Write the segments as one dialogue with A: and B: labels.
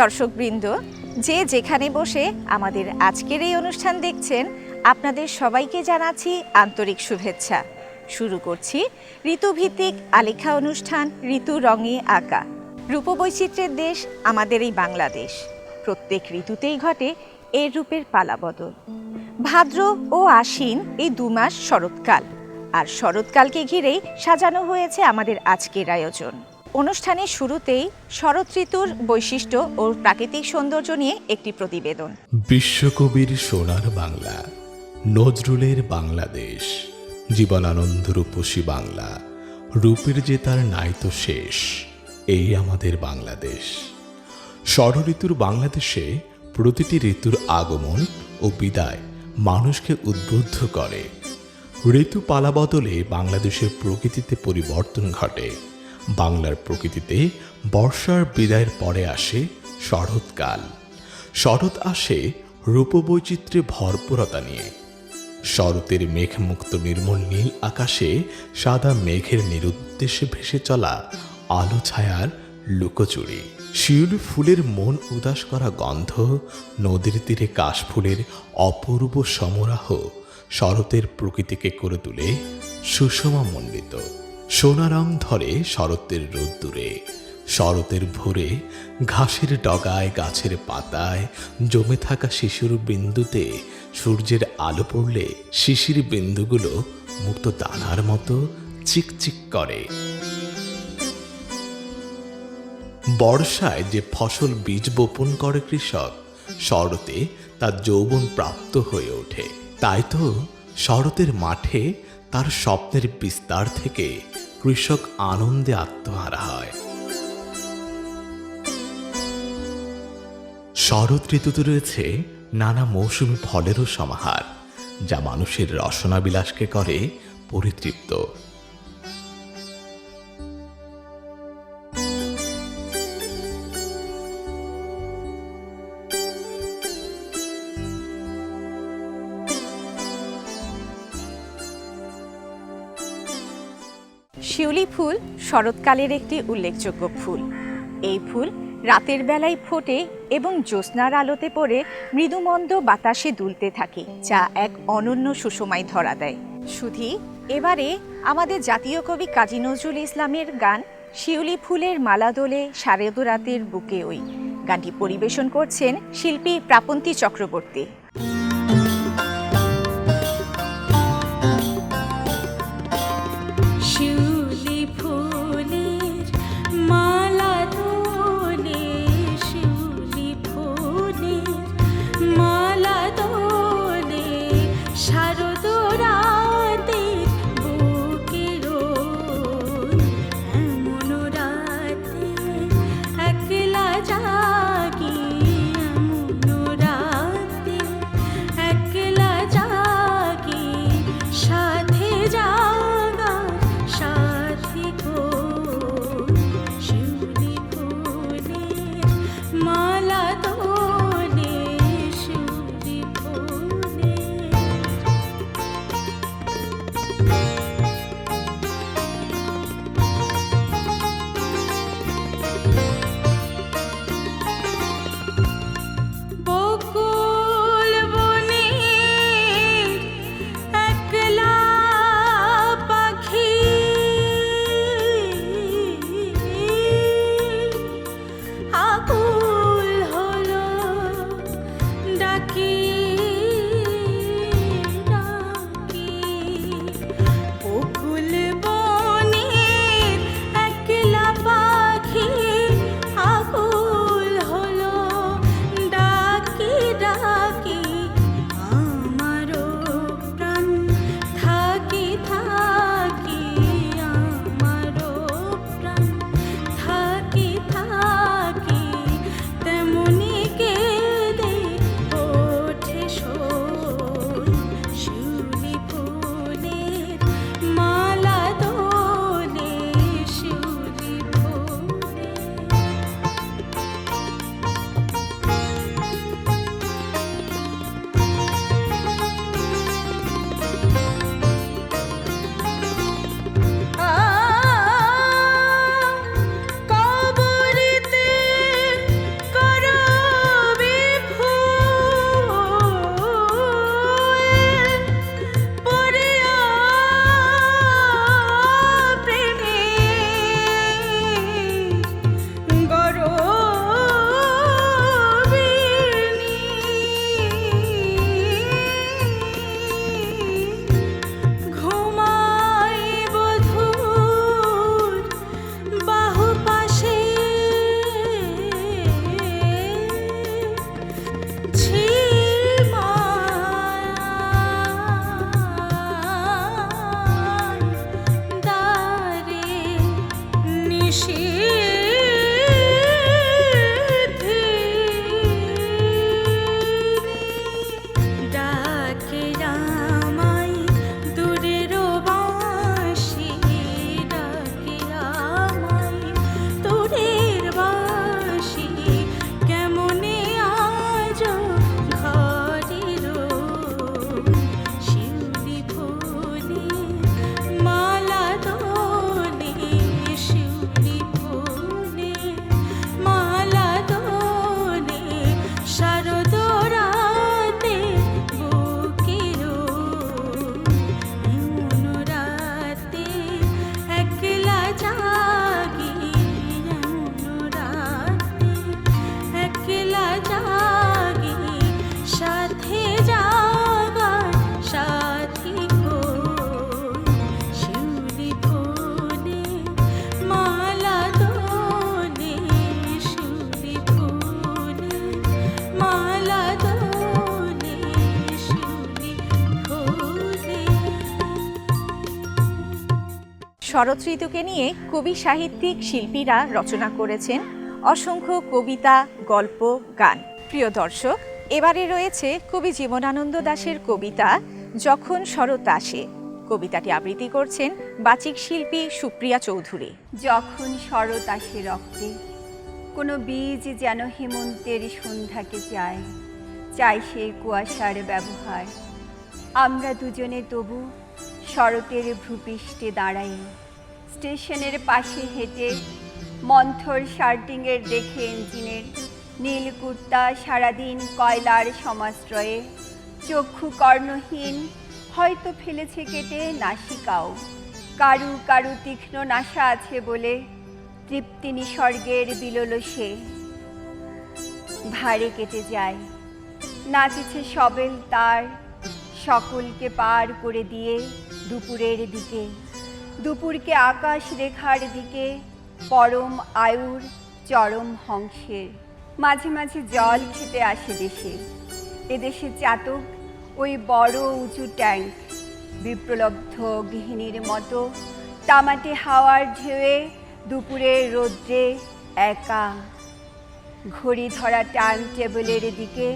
A: দর্শকবৃন্দ, যে যেখানে বসে আমাদের আজকের এই অনুষ্ঠান দেখছেন, আপনাদের সবাইকে জানাচ্ছি আন্তরিক শুভেচ্ছা। শুরু করছি ঋতুভিত্তিক আলেখা অনুষ্ঠান ঋতু রঙে আঁকা। রূপবৈচিত্র্যের দেশ আমাদের এই বাংলাদেশ। প্রত্যেক ঋতুতেই ঘটে এর রূপের পালাবদল। ভাদ্র ও আশ্বিন এই দু মাস শরৎকাল। আর শরৎকালকে ঘিরেই সাজানো হয়েছে আমাদের আজকের আয়োজন। অনুষ্ঠানের শুরুতেই শরৎ ঋতুর বৈশিষ্ট্য ও প্রাকৃতিক সৌন্দর্য নিয়ে একটি প্রতিবেদন।
B: বিশ্বকবির সোনার বাংলা, নজরুলের বাংলাদেশ জীবনানন্দ রূপসী বাংলা, রূপের যে তার নাই তো শেষ, এই আমাদের বাংলাদেষ ষড়ঋতুর বাংলাদেশে প্রতিটি ঋতুর আগমন ও বিদায় মানুষকে উদ্বুদ্ধ করে। ঋতু পালাবদলে বাংলাদেশের প্রকৃতিতে পরিবর্তন ঘটে। বাংলার প্রকৃতিতে বর্ষার বিদায়ের পরে আসে শরৎকাল। শরৎ আসে রূপবৈচিত্র্যে ভরপুরতা নিয়ে। শরতের মেঘমুক্ত নির্মল নীল আকাশে সাদা মেঘের নিরুদ্দেশে ভেসে চলা আলো ছায়ার লুকোচুরি। শিউলি ফুলের মন উদাস করা গন্ধ, নদীর তীরে কাশফুলের অপূর্ব সমরাহ শরতের প্রকৃতিকে করে তুলে সুষমা মণ্ডিত। সোনা রং ধরে শরতের রোদ্দুরে, শরতের ভোরে ঘাসের ডগায়, গাছের পাতায় জমে থাকা শিশুর বিন্দুতে সূর্যের আলো পড়লে শিশির বিন্দুগুলো মুক্ত দানার মতো চিকচিক করে। বর্ষায় যে ফসল বীজ বপন করে কৃষক, শরতে তার যৌবন প্রাপ্ত হয়ে ওঠে। তাই তো শরতের মাঠে তার স্বপ্নের বিস্তার থেকে কৃষক আনন্দে আত্মহারা হয়। শরৎ ঋতুতে রয়েছে নানা মৌসুমি ফলেরও সমাহার, যা মানুষের রসনা বিলাসকে করে পরিতৃপ্ত।
A: শরৎকালের একটি উল্লেখযোগ্য ফুল। এই ফুল রাতের বেলায় ফোটে এবং জ্যোৎস্নার আলোতে পড়ে, মৃদুমন্দ বাতাসে দুলতে থাকে, যা এক অনন্য সুষমায় ধরা দেয়। শুধু এবারে আমাদের জাতীয় কবি কাজী নজরুল ইসলামের গান শিউলি ফুলের মালা দোলে শারদ রাতের বুকে ওই। গানটি পরিবেশন করছেন শিল্পী প্রাপন্তী চক্রবর্তী। শরৎ ঋতুকে নিয়ে কবি সাহিত্যিক শিল্পীরা রচনা করেছেন অসংখ্য কবিতা, গল্প, গান। প্রিয় দর্শক, এবারে রয়েছে কবি জীবনানন্দ দাশের কবিতা যখন শরৎ আসে। কবিতাটি আবৃত্তি করছেন বাচিক শিল্পী সুপ্রিয়া চৌধুরী।
C: যখন শরৎ আসে রক্তে, কোনো বীজ যেন হেমন্তের সন্ধ্যাকে চায় চাই সেই কুয়াশার ব্যবহার। আমরা দুজনে তবু শরতের ভূপৃষ্ঠে দাঁড়াই স্টেশনের পাশে হেঁটে মন্থর শার্টিংয়ের দেখে ইঞ্জিনের নীল কুর্তা, সারাদিন কয়লার সমাশ্রয়ে। চক্ষু কর্ণহীন, হয়তো ফেলেছে কেটে নাসিকাও। কারু কারু তীক্ষ্ণ নাশা আছে বলে তৃপ্তি নিসর্গের বিললসে ভারে কেটে যায়। নাচেছে সবেল তার, সকলকে পার করে দিয়ে দুপুরের দিকে। দুপুরকে আকাশ রেখার দিকে, পরম আয়ুর চরম হংসের মাঝে মাঝে জল খেতে আসে দেশে। এদেশে চাতক ওই বড় উঁচু ট্যাঙ্ক বিপ্রলব্ধ গৃহিণীর মতো। তামাটে হাওয়ার ঢেউয়ে দুপুরের রৌদ্রে একা। ঘড়ি ধরা টাইম টেবিলের দিকে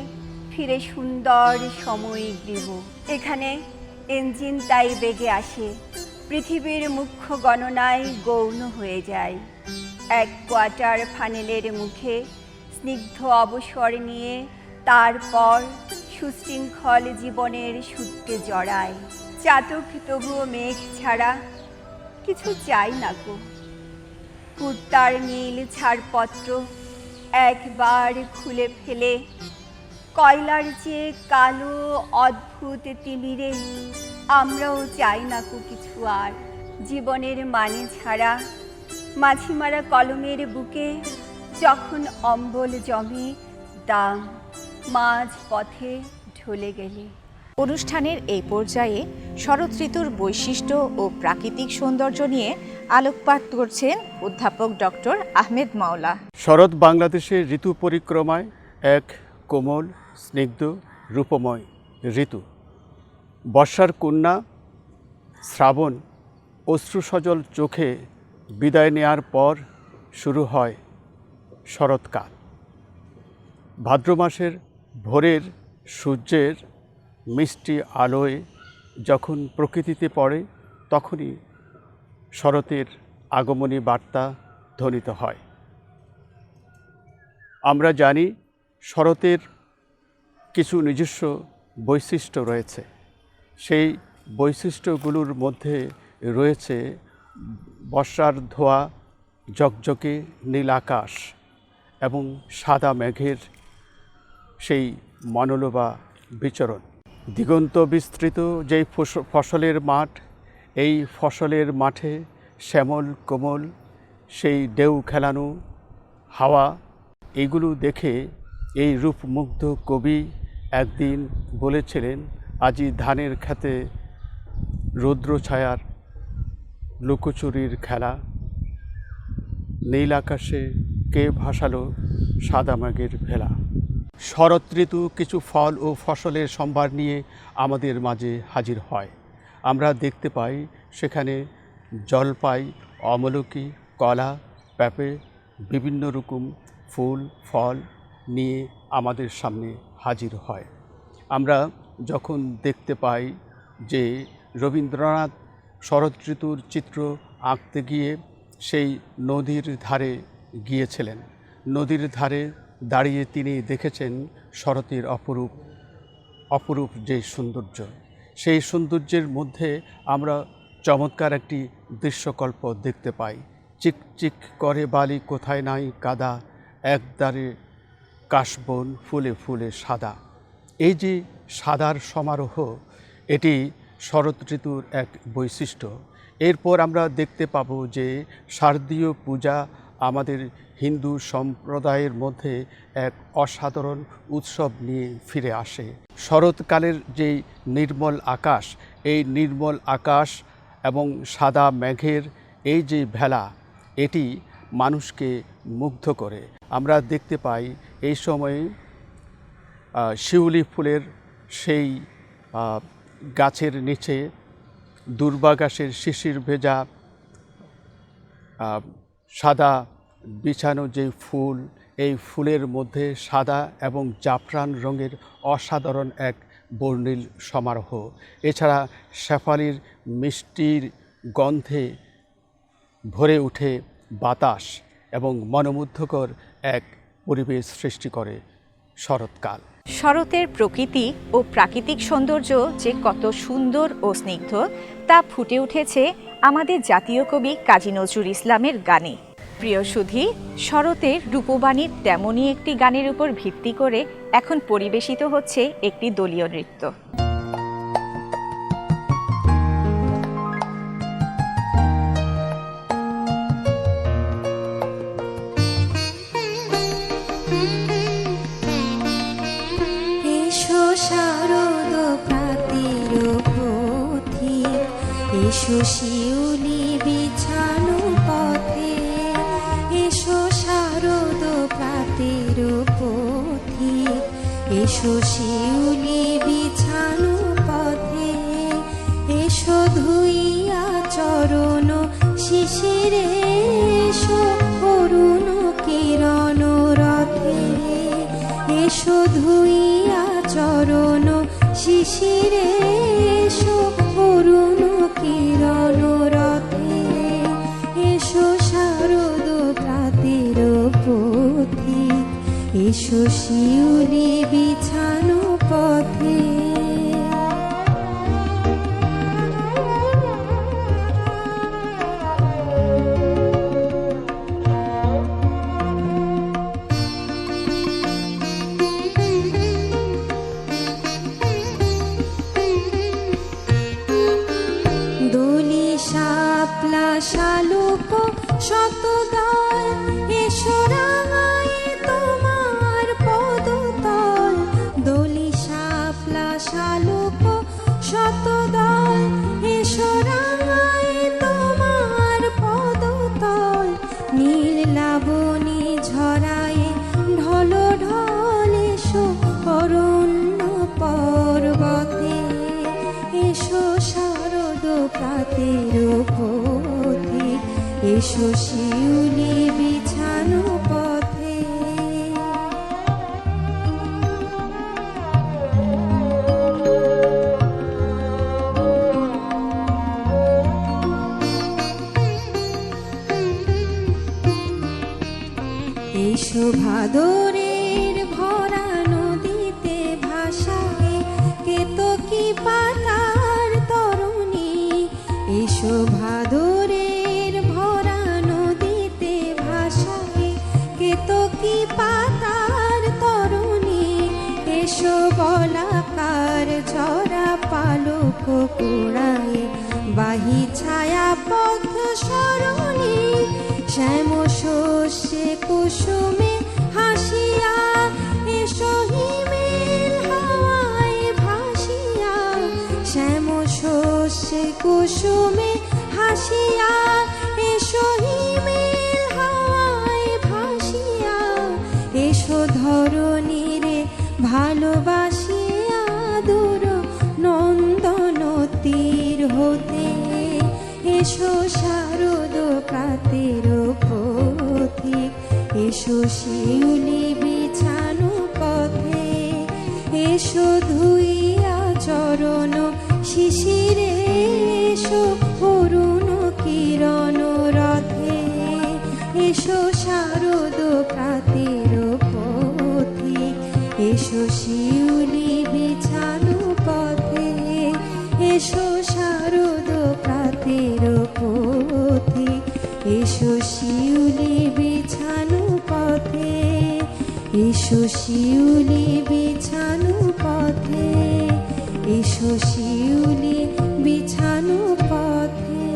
C: ফিরে সুন্দর সময় গৃহ। এখানে ইঞ্জিন তাই বেগে আসে। পৃথিবীর মুখ্য গণনায় গৌণ হয়ে যায়। এক কোয়ার্টার ফানেলের মুখে স্নিগ্ধ অবসর নিয়ে তারপর সুশৃঙ্খল জীবনের সূত্রে জড়ায়। চাতক তবুও মেঘ ছাড়া কিছু চাই না গো। কুর্তার নীল ছাড়পত্র একবার খুলে ফেলে, কয়লার চেয়ে কালো অদ্ভুত তিমিরে আমরাও চাই না কু কিছু আর। জীবনের মানে ছাড়া মাছিমারা কলমের বুকে যখন অম্বল জমে দাম মাঝ পথে ঢলে গেলে।
A: অনুষ্ঠানের এই পর্যায়ে শরৎ ঋতুর বৈশিষ্ট্য ও প্রাকৃতিক সৌন্দর্য নিয়ে আলোকপাত করছেন অধ্যাপক ডক্টর আহমেদ মাওলা।
D: শরৎ বাংলাদেশের ঋতু পরিক্রমায় এক কোমল স্নিগ্ধ রূপময় ঋতু। বর্ষার কন্যা শ্রাবণ অশ্রুসজল চোখে বিদায় নেয়ার পর শুরু হয় শরৎকাল। ভাদ্র মাসের ভোরের সূর্যের মিষ্টি আলোয় যখন প্রকৃতিতে পড়ে, তখনই শরতের আগমনী বার্তা ধ্বনিত হয়। আমরা জানি শরতের কিছু নিজস্ব বৈশিষ্ট্য রয়েছে। সেই বৈশিষ্ট্যগুলোর মধ্যে রয়েছে বর্ষার ধোয়া জকজকে নীল আকাশ এবং সাদা মেঘের সেই মনোলোভা বিচরণ। দিগন্ত বিস্তৃত যেই ফস- ফসলের মাঠ, এই ফসলের মাঠে শ্যামল কোমল, সেই ঢেউ খেলানো হাওয়া, এগুলো দেখে এই রূপমুগ্ধ কবি একদিন বলেছিলেন আজি ধানের খেতে রৌদ্র ছায়ার লুকোচুরির খেলা। নীল আকাশে কে ভাসালো সাদা মাগের ভেলা? শরৎ ঋতু কিছু ফল ও ফসলের সম্ভার নিয়ে আমাদের মাঝে হাজির হয়। আমরা দেখতে পাই সেখানে জলপাই, অমলকি, কলা, পেঁপে, বিভিন্ন রকম ফুল, ফল নিয়ে আমাদের সামনে হাজির হয়। আমরা যখন দেখতে পাই যে রবীন্দ্রনাথ শরৎ ঋতুর চিত্র আঁকতে গিয়ে সেই নদীর ধারে গিয়েছিলেন। নদীর ধারে দাঁড়িয়ে তিনি দেখেছেন শরতের অপরূপ অপরূপ যে সৌন্দর্য। সেই সৌন্দর্যের মধ্যে আমরা চমৎকার একটি দৃশ্যকল্প দেখতে পাই। চিক চিক করে বালি কোথায় নাই কাদা একদারে কাশবন ফুলে ফুলে সাদা। এই যে সাদার সমারোহ, এটি শরৎ ঋতুর এক বৈশিষ্ট্য। এরপর আমরা দেখতে পাবো যে শারদীয় পূজা আমাদের হিন্দু সম্প্রদায়ের মধ্যে এক অসাধারণ উৎসব নিয়ে ফিরে আসে। শরৎকালের যেই নির্মল আকাশ, এই নির্মল আকাশ এবং সাদা মেঘের এই যে ভেলা, এটি মানুষকে মুগ্ধ করে। আমরা দেখতে পাই এই সময়ে শিউলি ফুলের সেই গাছের নিচে দুর্বা গাছের শিশির ভেজা সাদা বিছানো যে ফুল, এই ফুলের মধ্যে সাদা এবং জাফরান রঙের অসাধারণ এক বর্ণিল সমারোহ। এছাড়া শেফালির মিষ্টির গন্ধে ভরে ওঠে বাতাস এবং মনোমুগ্ধকর এক পরিবেশ সৃষ্টি করে শরৎকাল।
A: শরতের প্রকৃতি ও প্রাকৃতিক সৌন্দর্য যে কত সুন্দর ও স্নিগ্ধ, তা ফুটে উঠেছে আমাদের জাতীয় কবি কাজী নজরুল ইসলামের গানে। প্রিয় সুধী, শরতের রূপবাণীর তেমনই একটি গানের উপর ভিত্তি করে এখন পরিবেশিত হচ্ছে একটি দলীয় নৃত্য।
E: শিউলি বিছানো পথে এসো শারদ প্রাতের পথি। এসো শিউলি এসো শিউলি বিছানো পথে। প্রাতের পথে এসো শিউলি ছায়া পথ সরণী, শ্যাম শস্যে কুসুমে হাসিয়া, এসো হিমেল হাওয়ায় ভাসিয়া, শ্যাম শস্যে কুসুমে হাসিয়া, এসো হিমেল হাওয়ায় ভাসিয়া, এসো ধরণীরে ভালোবাসিয়া এসো শিউলি বিছানো পথে এসো ধুইয়া চরণ শিশিরে, এসো অরুণ কিরণ রথে, এসো শারদ প্রাতের পথে, এসো শিউলি বিছানো পথে, এসো শারদ প্রাতের শিউলি বিছানো পথে শিউলি বিছানো পথে।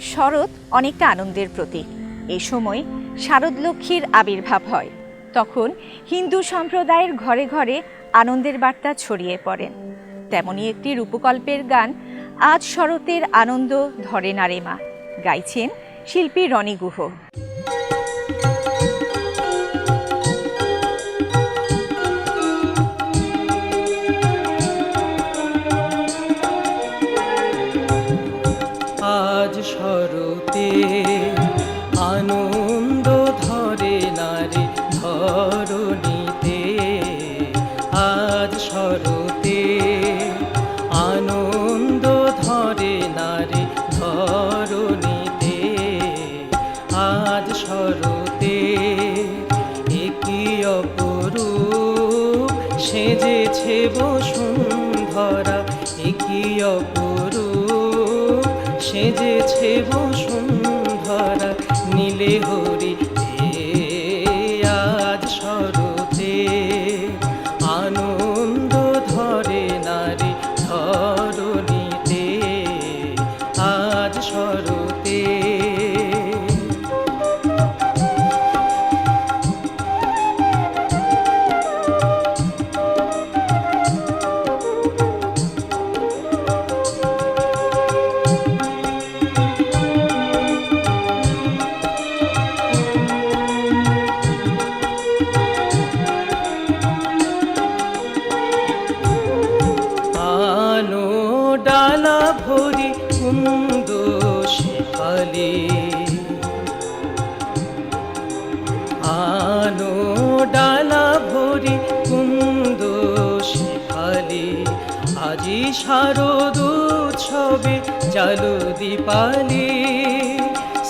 A: শরৎ অনেকটা আনন্দের প্রতীক। এ সময় শারদ লক্ষ্মীর আবির্ভাব হয়। তখন হিন্দু সম্প্রদায়ের ঘরে ঘরে আনন্দের বার্তা ছড়িয়ে পড়েন তেমনই একটি রূপকল্পের গান আজ শরতের আনন্দ ধরে না রে মা, গাইছেন শিল্পী রনি গুহ।
F: চালু দীপালি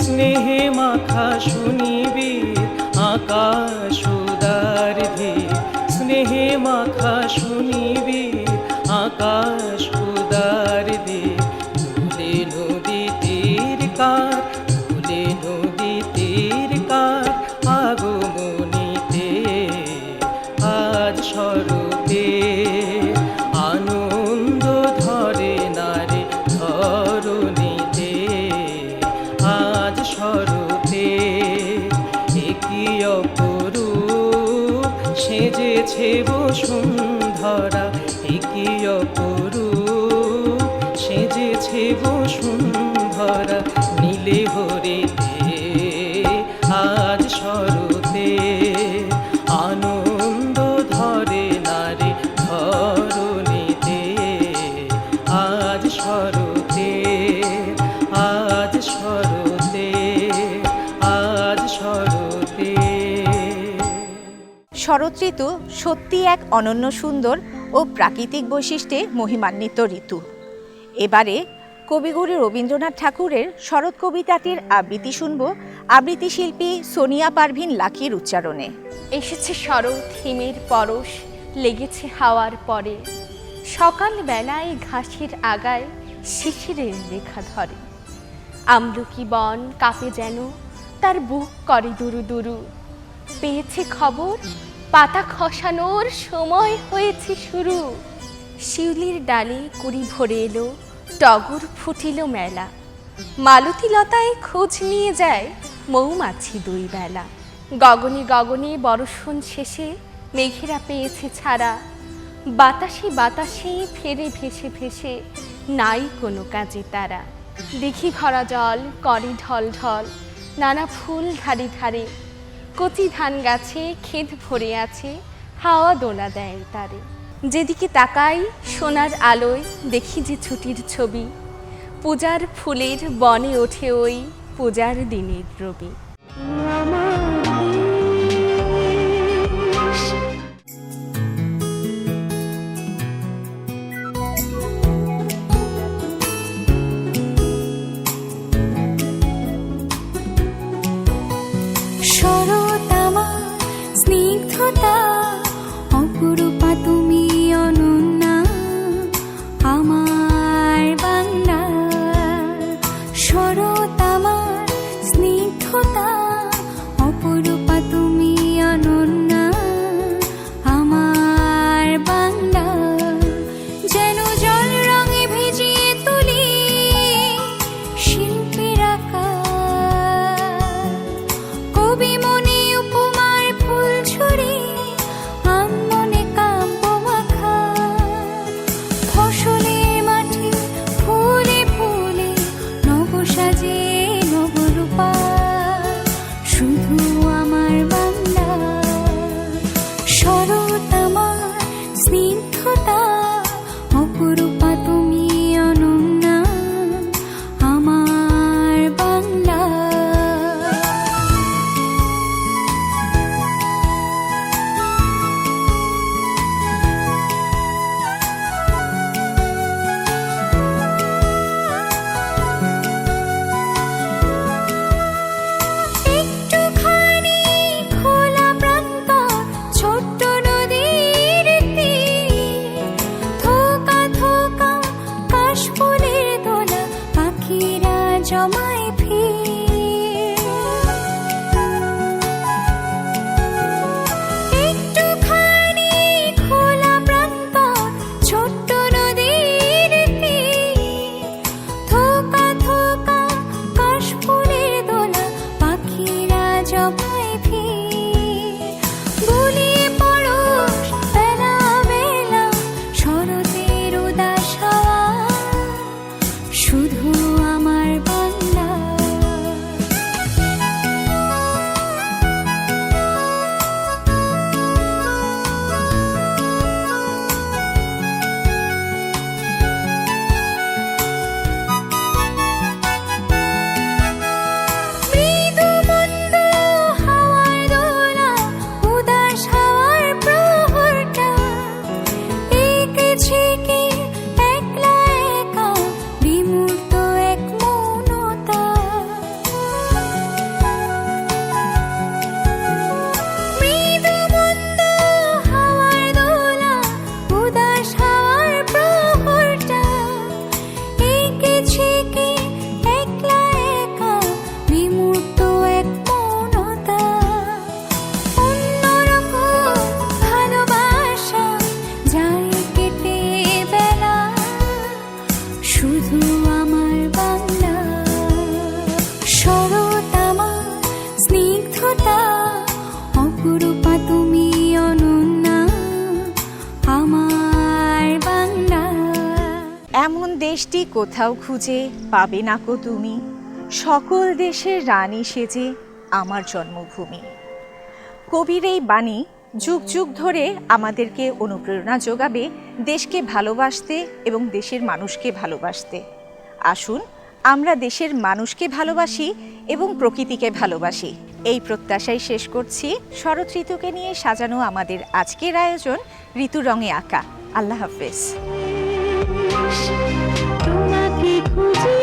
F: স্নেহে মাখা শুনিবি আকাশ উদার স্নেহে মাখা শুনিবি বসুন্ধরা একে অপরূপ? সেজেছে বসুন্ধরা নীলে হরে আজ শরতে
A: শরৎ ঋতু সত্যি এক অনন্য সুন্দর ও প্রাকৃতিক বৈশিষ্ট্যে মহিমান্বিত ঋতু। এবারে কবিগুরু রবীন্দ্রনাথ ঠাকুরের শরৎ কবিতাটির আবৃত্তি শুনব আবৃত্তি শিল্পী সোনিয়া পারভিন লাকির উচ্চারণে।
G: এসেছে শরৎ, হিমের পরশ, লেগেছে হাওয়ার পরে। সকাল বেলায় ঘাসের আগায় শিশিরের রেখা ধরে। আমলকি বন কাঁপে যেন, তার বুক করে দুরু দুরু। পেয়েছে খবর পাতা খসানোর সময় হয়েছে শুরু। শিউলির ডালে কুড়ি ভরে এলো, টগর ফুটিল মেলা। মালতী লতায় খোঁজ নিয়ে যায় মৌমাছি দুই বেলা। গগনে গগনে বরষণ শেষে মেঘেরা পেয়েছে ছাড়া। বাতাসে বাতাসে ফেরে ভেসে ভেসে নাই কোনো কাজে তারা। দেখি ভরা জল, করে ঢল ঢল নানা ফুল ধারে ধারে কচি ধান গাছে ক্ষেত ভরে আছে, হাওয়া দোলা দেয় তারে। যেদিকে তাকাই, সোনার আলোয় দেখি যে ছুটির ছবি। পূজার ফুলের বনে ওঠে ওই পূজার দিনের রবি।
A: কোথাও খুঁজে পাবে না কো তুমি। সকল দেশের রানী সেজে আমার জন্মভূমি। কবির এই বাণী যুগ যুগ ধরে আমাদেরকে অনুপ্রেরণা যোগাবে, দেশকে ভালোবাসতে এবং দেশের মানুষকে ভালোবাসতে। আসুন, আমরা দেশের মানুষকে ভালোবাসি এবং প্রকৃতিকে ভালোবাসি। এই প্রত্যাশাই শেষ করছি। শরৎ ঋতুকে নিয়ে সাজানো আমাদের আজকের আয়োজন ঋতু রঙে আঁকা। আল্লাহ হাফেজ।
E: তোমাকে খুঁজে